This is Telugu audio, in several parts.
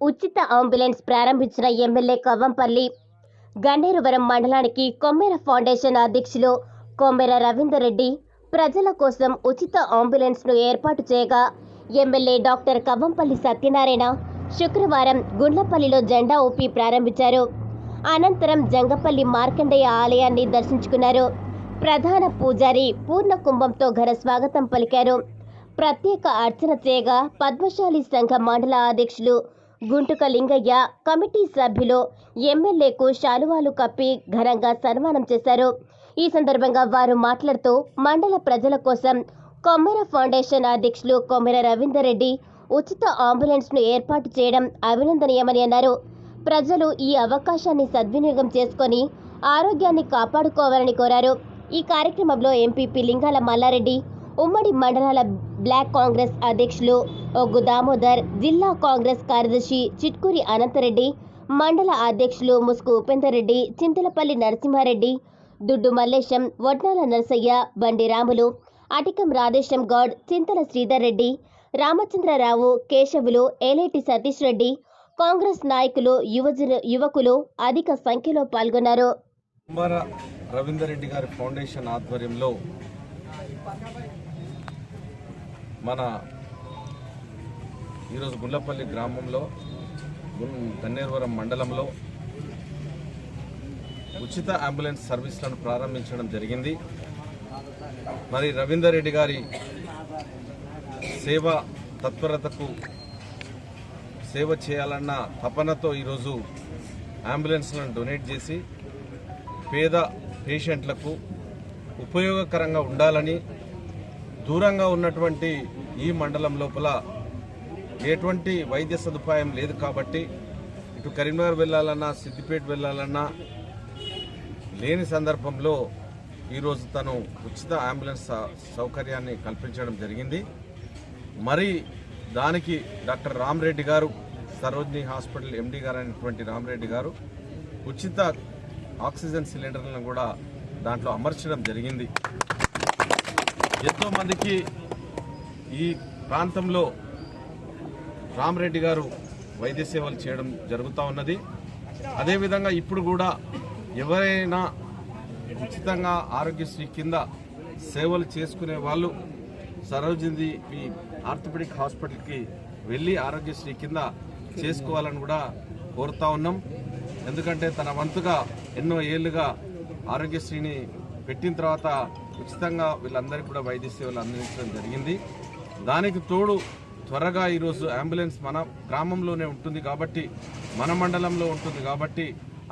ఉచిత అంబులెన్స్ ప్రారంభించిన ఎమ్మెల్యే కవ్వంపల్లి గన్నేరువరం మండలానికి కొమ్మెర ఫౌండేషన్ అధ్యక్షులు కొమ్మెర రవీందర్ రెడ్డి ప్రజల కోసం ఉచిత అంబులెన్స్ను ఏర్పాటు చేయగా ఎమ్మెల్యే డాక్టర్ కవ్వంపల్లి సత్యనారాయణ శుక్రవారం గుండ్లపల్లిలో జెండా ఊపి ప్రారంభించారు. అనంతరం జంగపల్లి మార్కండేయ ఆలయాన్ని దర్శించుకున్నారు. ప్రధాన పూజారి పూర్ణ కుంభంతో ఘన స్వాగతం పలికారు. ప్రత్యేక అర్చన చేయగా పద్మశాలి సంఘ మండల అధ్యక్షులు గుంటుక లింగయ్య కమిటీ సభ్యులు ఎమ్మెల్యేకు శాలువాలు కప్పి ఘనంగా సన్మానం చేశారు. ఈ సందర్భంగా వారు మాట్లాడుతూ మండల ప్రజల కోసం కొమ్మెర ఫౌండేషన్ అధ్యక్షులు కొమ్మెర రవీందర్ రెడ్డి ఉచిత అంబులెన్స్ను ఏర్పాటు చేయడం అభినందనీయమని అన్నారు. ప్రజలు ఈ అవకాశాన్ని సద్వినియోగం చేసుకొని ఆరోగ్యాన్ని కాపాడుకోవాలని కోరారు. ఈ కార్యక్రమంలో ఎంపీపీ లింగాల మల్లారెడ్డి ఉమ్మడి మండలాల బ్లాక్ కాంగ్రెస్ అధ్యక్షులు ఒగ్గు దామోదర్ జిల్లా కాంగ్రెస్ కార్యదర్శి చిట్కూరి అనంతరెడ్డి మండల అధ్యక్షులు ముసుగు ఉపేందర్రెడ్డి చింతలపల్లి నరసింహారెడ్డి దుడ్డు మల్లేశం వడ్నాల నరసయ్య బండి రాములు అటికం రాధేశం గౌడ్ చింతల శ్రీధర్ రెడ్డి రామచంద్రరావు కేశవులు ఏలేటి సతీష్ రెడ్డి కాంగ్రెస్ నాయకులు యువజన యువకులు అధిక సంఖ్యలో పాల్గొన్నారు. రవీందర్ రెడ్డి గారి ఫౌండేషన్ ఆధ్వర్యంలో మన ఈరోజు గుండ్లపల్లి గ్రామంలో గన్నేరువరం మండలంలో ఉచిత అంబులెన్స్ సర్వీసులను ప్రారంభించడం జరిగింది. మరి రవీందర్ రెడ్డి గారి సేవ తత్పరతకు సేవ చేయాలన్న తపనతో ఈరోజు అంబులెన్స్లను డొనేట్ చేసి పేద పేషెంట్లకు ఉపయోగకరంగా ఉండాలని దూరంగా ఉన్నటువంటి ఈ మండలం లోపల ఎటువంటి వైద్య సదుపాయం లేదు కాబట్టి ఇటు కరీంనగర్ వెళ్ళాలన్నా సిద్దిపేట వెళ్ళాలన్నా లేని సందర్భంలో ఈరోజు తను ఉచిత అంబులెన్స్ సౌకర్యాన్ని కల్పించడం జరిగింది. మరి దానికి డాక్టర్ రామరెడ్డి గారు సరోజిని హాస్పిటల్ ఎండీ గారు అయినటువంటి రామరెడ్డి గారు ఉచిత ఆక్సిజన్ సిలిండర్లను కూడా దాంట్లో అమర్చడం జరిగింది. ఎంతో మందికి ఈ ప్రాంతంలో రామరెడ్డి గారు వైద్య సేవలు చేయడం జరుగుతూ ఉన్నది. అదేవిధంగా ఇప్పుడు కూడా ఎవరైనా ఉచితంగా ఆరోగ్యశ్రీ కింద సేవలు చేసుకునే వాళ్ళు సరోజింది మీ ఆర్థోపెడిక్ హాస్పిటల్కి వెళ్ళి ఆరోగ్యశ్రీ కింద చేసుకోవాలని కూడా కోరుతా ఉన్నాం. ఎందుకంటే తన వంతుగా ఎన్నో ఏళ్ళుగా ఆరోగ్యశ్రీని పెట్టిన తర్వాత ఉచితంగా వీళ్ళందరికీ కూడా వైద్య సేవలు అందించడం జరిగింది. దానికి తోడు త్వరగా ఈరోజు అంబులెన్స్ మన గ్రామంలోనే ఉంటుంది కాబట్టి మన మండలంలో ఉంటుంది కాబట్టి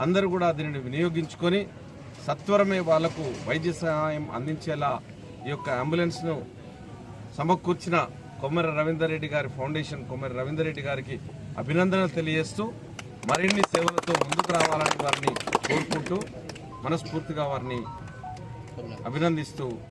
అందరూ కూడా దీనిని వినియోగించుకొని సత్వరమే వాళ్ళకు వైద్య సహాయం అందించేలా ఈ యొక్క అంబులెన్స్ను సమకూర్చిన కొమ్మరి రవీందర్ రెడ్డి గారి ఫౌండేషన్ కొమ్మరి రవీందర్ రెడ్డి గారికి అభినందనలు తెలియజేస్తూ మరిన్ని సేవలతో ముందుకు రావాలని వారిని కోరుకుంటూ మనస్ఫూర్తిగా వారిని అభినందిస్తూ